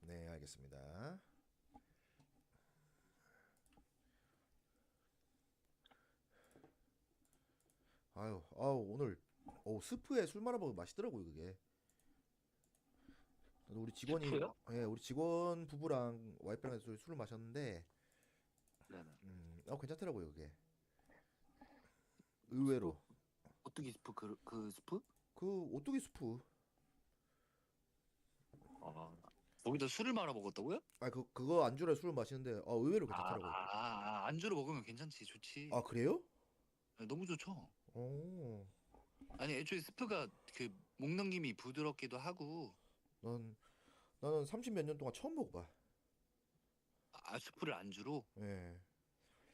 네, 알겠습니다. 아유, 아우 오늘 오 스프에 술 말아 먹으면 맛있더라고요 그게. 우리 직원이 스프요? 예, 우리 직원 부부랑 와이프랑 해서 술을 마셨는데 네네. 음, 어 괜찮더라고요 그게. 의외로 오뚜기 스프 그, 그 스프? 그 오뚜기 스프 아 거기다 술을 말아 먹었다고요? 아 그 그거 안주로 술을 마시는데 어 의외로 아, 괜찮더라고요. 아, 아, 안주로 먹으면 괜찮지 좋지. 아 그래요? 네, 너무 좋죠. 오, 아니 애초에 스프가 그 목넘김이 부드럽기도 하고 난 나는 30 몇 년 동안 처음 먹어봐. 아 스프를 안주로. 예.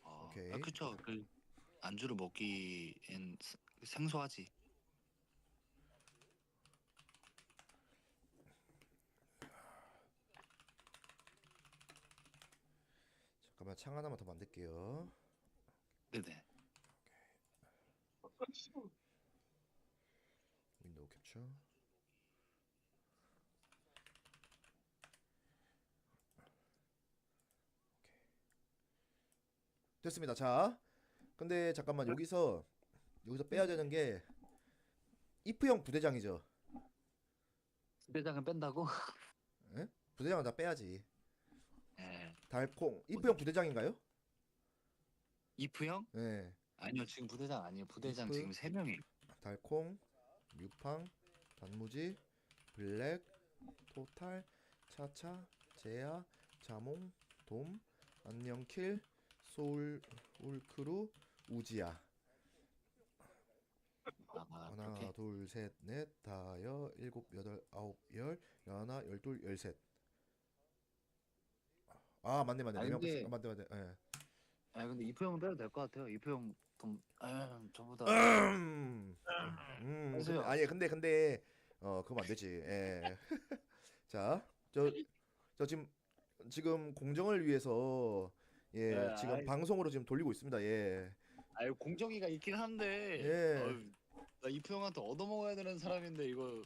아, 오케이. 아 그쵸. 그 안주로 먹기엔 스- 생소하지. 잠깐만 창 하나만 더 만들게요. 네네. 윈도우 캡처. 오케이. 됐습니다. 자, 근데 잠깐만 여기서 여기서 빼야 되는 게 이프형 부대장이죠. 부대장은 뺀다고? 예? 부대장은 다 빼야지. 예. 달콩 이프형 부대장인가요? 이프 형? 예. 아니요 지금 부대장 아니에요. 부대장 이프? 지금 세 명이. 달콩, 뮤팡, 단무지, 블랙, 토탈, 차차, 제야, 자몽, 돔, 안녕킬, 소울, 울크루, 우지야. 아, 아 하나, 그렇게. 둘, 셋, 넷, 다여, 일곱, 여덟, 아홉, 열, 열하나, 열둘, 열셋. 아 맞네 맞네. 아니, 네 명, 근데- 아, 맞네 맞네. 예. 아 근데 이프 형은 빼도 될 것 같아요. 이프 형 좀, 아, 저보다. 음, 음, 하세요. 근데, 아니 근데 근데 어 그럼 안 되지. 예. 자, 저 저 지금 지금 공정을 위해서 예 네, 지금 아이. 방송으로 지금 돌리고 있습니다. 예. 아유 공정이가 있긴 한데. 예. 어휴, 나 이프 형한테 얻어먹어야 되는 사람인데 이거.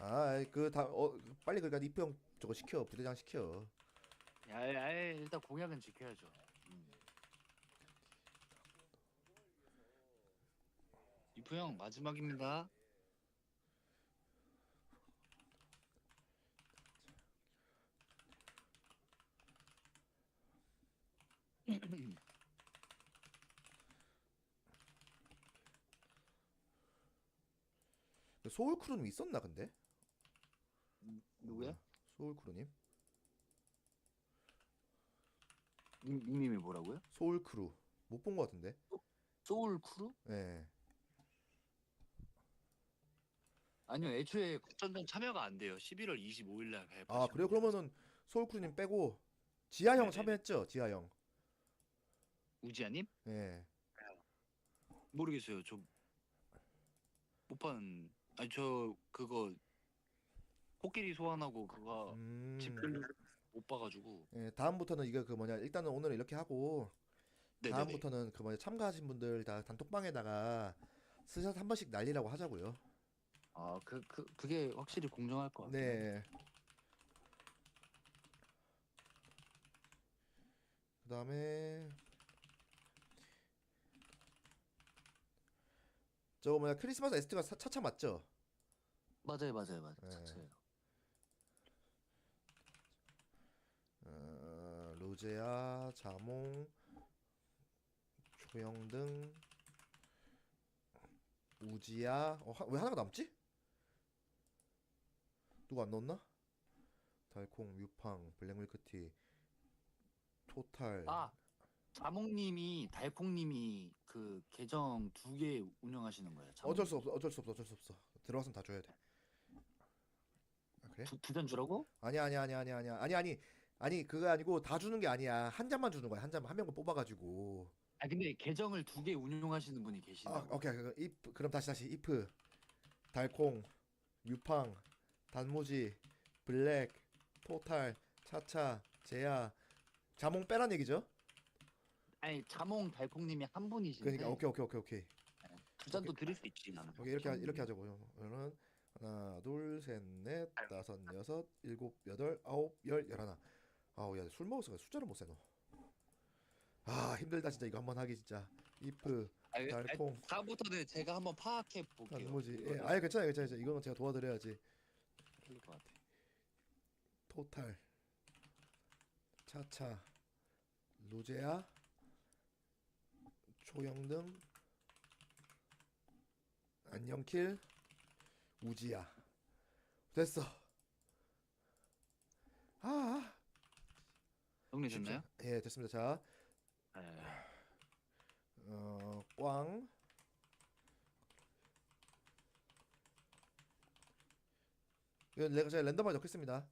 아 그 다 어, 빨리 그러니까 이평 저거 시켜 부대장 시켜. 야, 야, 일단 공약은 지켜야죠. 음. 이프 형 마지막입니다. 소울 크루님 있었나 근데? 누구야? 소울 크루님? 님, 님이 뭐라고요? 소울 크루 못 본 것 같은데? 소울 크루? 예. 아니요, 애초에 국전전 참여가 안 돼요. 11월 25일 날 가입. 아 그래요? 그러면은 소울 크루님 빼고 지하 형 네네. 참여했죠? 지하 형. 우지아님? 예. 모르겠어요. 저못 봤는. 아니 저 그거 코끼리 소환하고 그거 음. 집필 못 봐가지고. 예, 다음부터는 이거 그 뭐냐 일단은 오늘 이렇게 하고 네네네. 다음부터는 그 뭐냐 참가하신 분들 다 단톡방에다가 스샷 한 번씩 날리라고 하자고요. 아 그 그 그게 확실히 공정할 것 같아요. 네. 그 다음에 저거 뭐냐 크리스마스 에스트가 사- 차차 맞죠? 맞아요, 맞아요, 맞아요. 네. 자체예요. 어, 로제아, 자몽, 조영등, 우지야. 어, 하- 왜 하나가 남지? 누가 안 넣었나? 달콩, 뮤팡, 블랙밀크티, 토탈. 아 자몽님이 달콩님이 그 계정 두 개 운영하시는 거예요. 자몽. 어쩔 수 없어, 어쩔 수 없어, 어쩔 수 없어. 들어왔으면 다 줘야 돼. 아, 그래? 두, 두잔 주라고? 아니 아니 아니 아니 아니 아니 아니 아니 그거 아니고 다 주는 게 아니야. 한 잔만 주는 거야. 한 잔, 한 명만 뽑아가지고. 아 근데 계정을 두 개 운영하시는 분이 아, 계시다고. 오케이. 그 if 그럼 다시 다시 if 달콩, 뮤팡, 단무지, 블랙, 토탈, 차차, 제야, 자몽 빼란 얘기죠? 아니 자몽 달콩님이 한 분이신데 그러니까 오케이 오케이 오케이 오케이. 두 잔도 드릴 수 있지 나는. 오케이 이렇게 하- 이렇게 하자고요. 그러면 하나, 둘, 셋, 넷, 다섯, 여섯, 일곱, 여덟, 아홉, 열, 열하나. 아우 야 술 먹어서 숫자를 못 세노. 아 힘들다 진짜 이거 한 번 하기 진짜. if 아니, 아니, 달콩 다음부터는 제가 한번 파악해 볼게요. 단무지. 예, 아예 괜찮아요. 괜찮아요. 이거는 제가 도와드려야지. 틀릴 것 같아. 토탈, 차차, 루제아, 초영등, 안녕킬, 우지야. 됐어. 아, 아. 정리됐나요? 예, 됐습니다. 자, 네. 어, 꽝. 내가 제가 랜덤하게 넣겠습니다.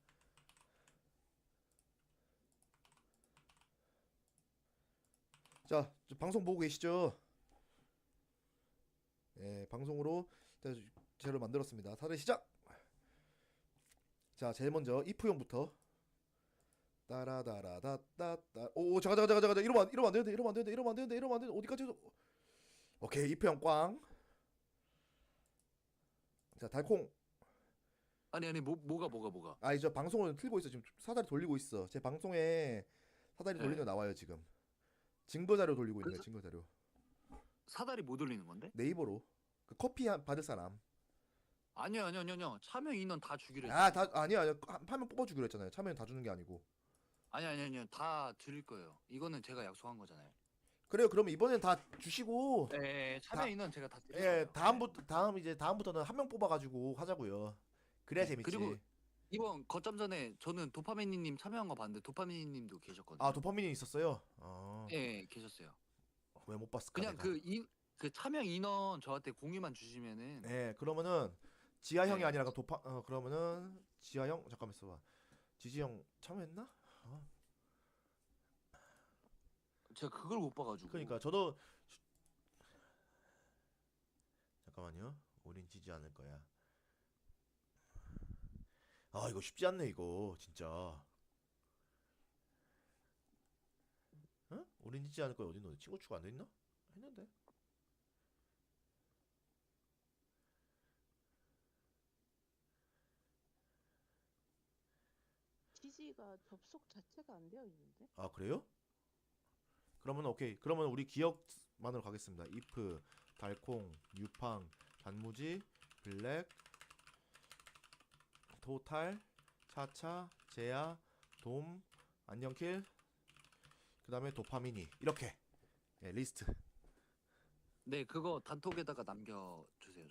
자, 저 방송 보고 계시죠? 예, 방송으로 제가 재료 만들었습니다. 사례 시작. 자, 제일 먼저 if용부터. 따라다라다따따. 오, 잠깐 잠깐 잠깐 잠깐. 이러면 안, 이러면 안 되는데. 이러면 안 되는데. 이러면 안 되는데. 이러면 안 되는데. 어디까지 해서 오케이, if용 꽝. 자, 달콩. 아니 아니 뭐 뭐가 뭐가 뭐가. 아, 이제 방송을 틀고 있어. 지금 사다리 돌리고 있어. 제 방송에 사다리 돌리는 거 네. 나와요, 지금. 증거 자료 돌리고 있는 거야, 그래서- 증거 자료. 사다리 못 올리는 건데? 네이버로. 그 커피 한- 받을 사람. 아니요 아니요 아니요. 참여 인원 다 주기로 했어요. 아, 다 아니야. 아니야. 한 판면 뽑아 주기로 했잖아요. 참여는 다 주는 게 아니고. 아니 아니 아니요 다 드릴 거예요. 이거는 제가 약속한 거잖아요. 그래요. 그러면 이번엔 다 주시고 네 참여 다- 인원 제가 다 드릴 예, 거예요. 다음부터 다음 이제 다음부터는 한 명 뽑아 가지고 하자고요. 그래야 네, 재밌지. 그리고 이번 거점 전에 저는 도파민님 참여한 거 봤는데 도파민님도 계셨거든요. 아, 도파민이 있었어요. 아. 예 계셨어요. 왜 못 봤을까? 그냥 내가. 그 인 그 참여 인원 저한테 공유만 주시면은 예, 그러면은 지하 형이 네. 아니라 그 도파 어 그러면은 지하 형 잠깐만 있어 봐. 지지 형 참여했나? 아, 제가 그걸 못 봐가지고. 그러니까 저도 잠깐만요. 우린 지지 않을 거야. 아, 이거 쉽지 않네 이거 진짜. 어? 우린 지지 않을 거야 어디 있노? 친구 추가 안 돼 있나? 했는데. 지지가 접속 자체가 안 되어 있는데? 아 그래요? 그러면 오케이. 그러면 우리 기억만으로 가겠습니다. if 달콩 유팡 단무지 블랙 토탈 차차 제야 돔 안녕킬 그 다음에 도파미니 이렇게. 예, 리스트. 네 그거 단톡에다가 남겨 주세요.